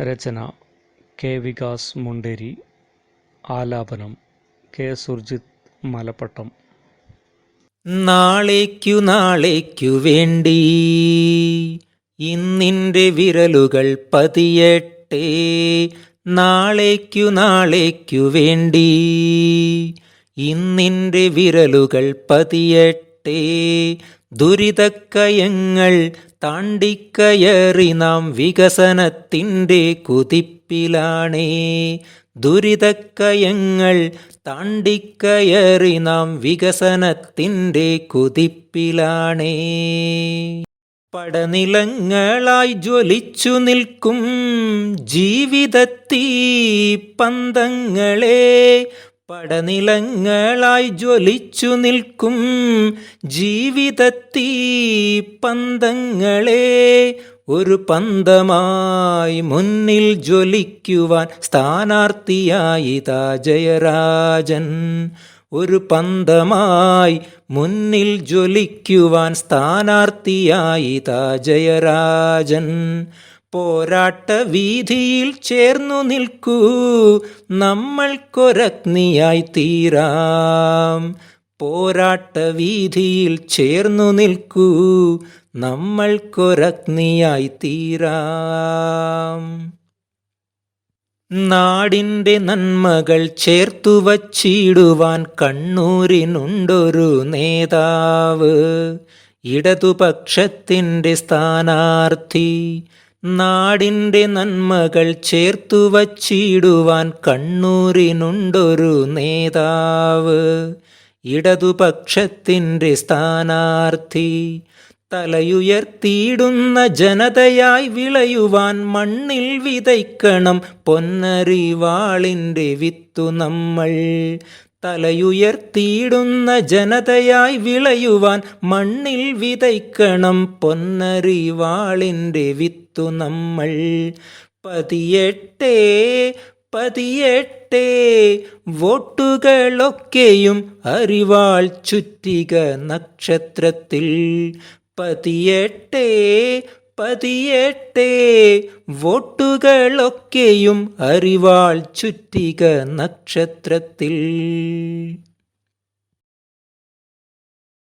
രചന K Vikas Munderi ആലാപനം K Surjith Malappattam. നാളേക്കു നാളേക്കു വേണ്ടി ഇന്നിന്റെ വിരലുകൾ പതിയട്ടെ. നാളേക്കു നാളേക്കു വേണ്ടി ഇന്നിന്റെ വിരലുകൾ പതിയട്ടെ. ദുരിതക്കയങ്ങൾ താണ്ടിക്കയറി നാം വികസനത്തിന്റെ കുതിപ്പിലാണേ. ദുരിതക്കയങ്ങൾ താണ്ടിക്കയറി നാം വികസനത്തിന്റെ കുതിപ്പിലാണേ. പടനിലങ്ങളായി ജ്വലിച്ചു നിൽക്കും ജീവിതത്തീ പന്തങ്ങളെ. പടനിലങ്ങളായി ജ്വലിച്ചു നിൽക്കും ജീവിതത്തീ പന്തങ്ങളെ ഒരു പന്തമായി മുന്നിൽ ജ്വലിക്കുവാൻ സ്ഥാനാർത്ഥിയായി ജയരാജൻ. ഒരു പന്തമായി മുന്നിൽ ജ്വലിക്കുവാൻ സ്ഥാനാർത്ഥിയായി ജയരാജൻ. പോരാട്ട വീതിയിൽ ചേർന്നു നിൽക്കൂ. നമ്മൾക്കൊരഗ്നിയായി തീരാം. പോരാട്ട വീതിയിൽ ചേർന്നു നിൽക്കൂ. നമ്മൾക്കൊരഗ്നിയായി തീരാം. നാടിന്റെ നന്മകൾ ചേർത്തു വച്ചിടുവാൻ കണ്ണൂരിനുണ്ടൊരു നേതാവ്. ഇടതുപക്ഷത്തിന്റെ സ്ഥാനാർത്ഥി നാടിന്റെ നന്മകൾ ചേർത്തു വച്ചിടുവാൻ കണ്ണൂരിനുണ്ടൊരു നേതാവ്. ഇടതുപക്ഷത്തിന്റെ സ്ഥാനാർത്ഥി. തലയുയർത്തിയിടുന്ന ജനതയായി വിളയുവാൻ മണ്ണിൽ വിതയ്ക്കണം പൊന്നരിവാളിന്റെ വിത്തു നമ്മൾ. തലയുയർത്തിയിടുന്ന ജനതയായി വിളയുവാൻ മണ്ണിൽ വിതയ്ക്കണം പൊന്നറിവാളിന്റെ വിത്തു നമ്മൾ. പതിയെട്ടേ പതിയെട്ടേ വോട്ടുകളൊക്കെയും അറിവാൾ ചുറ്റിക നക്ഷത്രത്തിൽ. പതിയെട്ടേ പതിയെട്ടേ. വോട്ടുകളൊക്കെയും അറിവാൾ ചുറ്റിക നക്ഷത്രത്തിൽ.